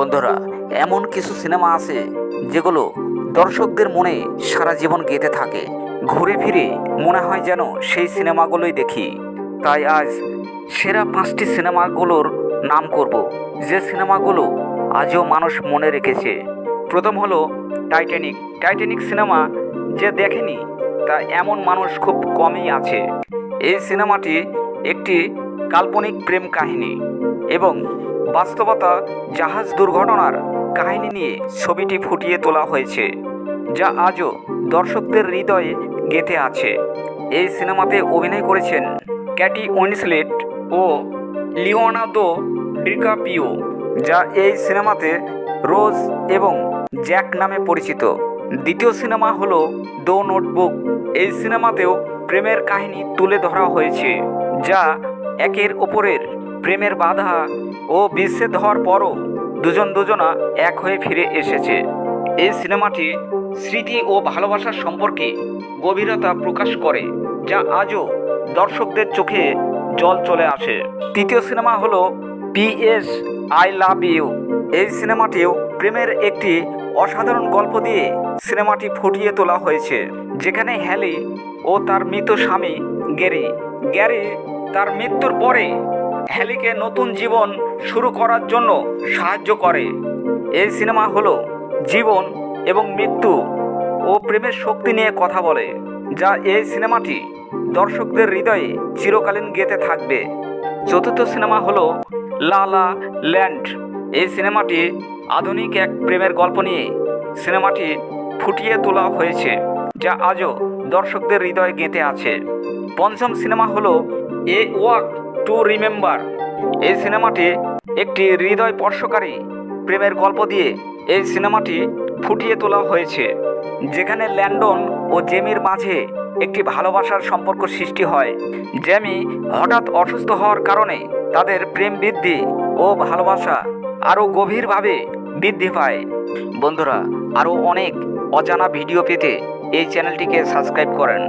বন্ধুরা, এমন কিছু সিনেমা আছে যেগুলো দর্শকদের মনে সারা জীবন গেঁথে থাকে। ঘুরে ফিরে মনে হয় যেন সেই সিনেমাগুলোই দেখি। তাই আজ সেরা পাঁচটি সিনেমাগুলোর নাম করব, যে সিনেমাগুলো আজও মানুষ মনে রেখেছে। প্রথম হলো টাইটানিক। টাইটানিক সিনেমা যে দেখেনি, তা এমন মানুষ খুব কমই আছে। এই সিনেমাটি একটি কাল্পনিক প্রেম কাহিনী এবং বাস্তবতা জাহাজ দুর্ঘটনার কাহিনী নিয়ে ছবিটি ফুটিয়ে তোলা হয়েছে, যা আজও দর্শকদের হৃদয়ে গেঁথে আছে। এই সিনেমাতে অভিনয় করেছেন ক্যাটি উইন্সলেট ও লিওনার্দো ডিকাপিও, যা এই সিনেমাতে রোজ এবং জ্যাক নামে পরিচিত। দ্বিতীয় সিনেমা হলো দো নোটবুক। এই সিনেমাতেও প্রেমের কাহিনী তুলে ধরা হয়েছে, যা একের ওপরের। প্রেমের বাধা ও বিচ্ছেদ হওয়ার পরও দুজন দুজনা এক হয়ে ফিরে এসেছে। এই সিনেমাটি স্মৃতি ও ভালোবাসার সম্পর্কে গভীরতা প্রকাশ করে, যা আজও দর্শকদের চোখে জল চলে আসে। তৃতীয় সিনেমা হলো পিএস আই লাভ ইউ। এই সিনেমাটিও প্রেমের একটি অসাধারণ গল্প দিয়ে সিনেমাটি ফুটিয়ে তোলা হয়েছে, যেখানে হ্যালি ও তার মৃত স্বামী গ্যারি। গ্যারি তার মৃত্যুর পরে হ্যালিকে নতুন জীবন শুরু করার জন্য সাহায্য করে। এই সিনেমা হলো জীবন এবং মৃত্যু ও প্রেমের শক্তি নিয়ে কথা বলে, যা এই সিনেমাটি দর্শকদের হৃদয়ে চিরকালীন গেতে থাকবে। চতুর্থ সিনেমা হলো লা লা ল্যান্ড। এই সিনেমাটি আধুনিক এক প্রেমের গল্প নিয়ে সিনেমাটি ফুটিয়ে তোলা হয়েছে, যা আজও দর্শকদের হৃদয়ে গেঁথে আছে। পঞ্চম সিনেমা হলো এ ওয়াক টু রিমেম্বার। এই সিনেমাটি একটি হৃদয় স্পর্শকারী প্রেমের গল্প দিয়ে এই সিনেমাটি ফুটিয়ে তোলা হয়েছে, যেখানে ল্যান্ডন ও জেমির মাঝে একটি ভালোবাসার সম্পর্ক সৃষ্টি হয়। জেমি হঠাৎ অসুস্থ হওয়ার কারণে তাদের প্রেম বৃদ্ধি ও ভালোবাসা আরও গভীরভাবে বৃদ্ধি পায়। বন্ধুরা, আরও অনেক অজানা ভিডিও পেতে এই চ্যানেলটিকে সাবস্ক্রাইব করেন।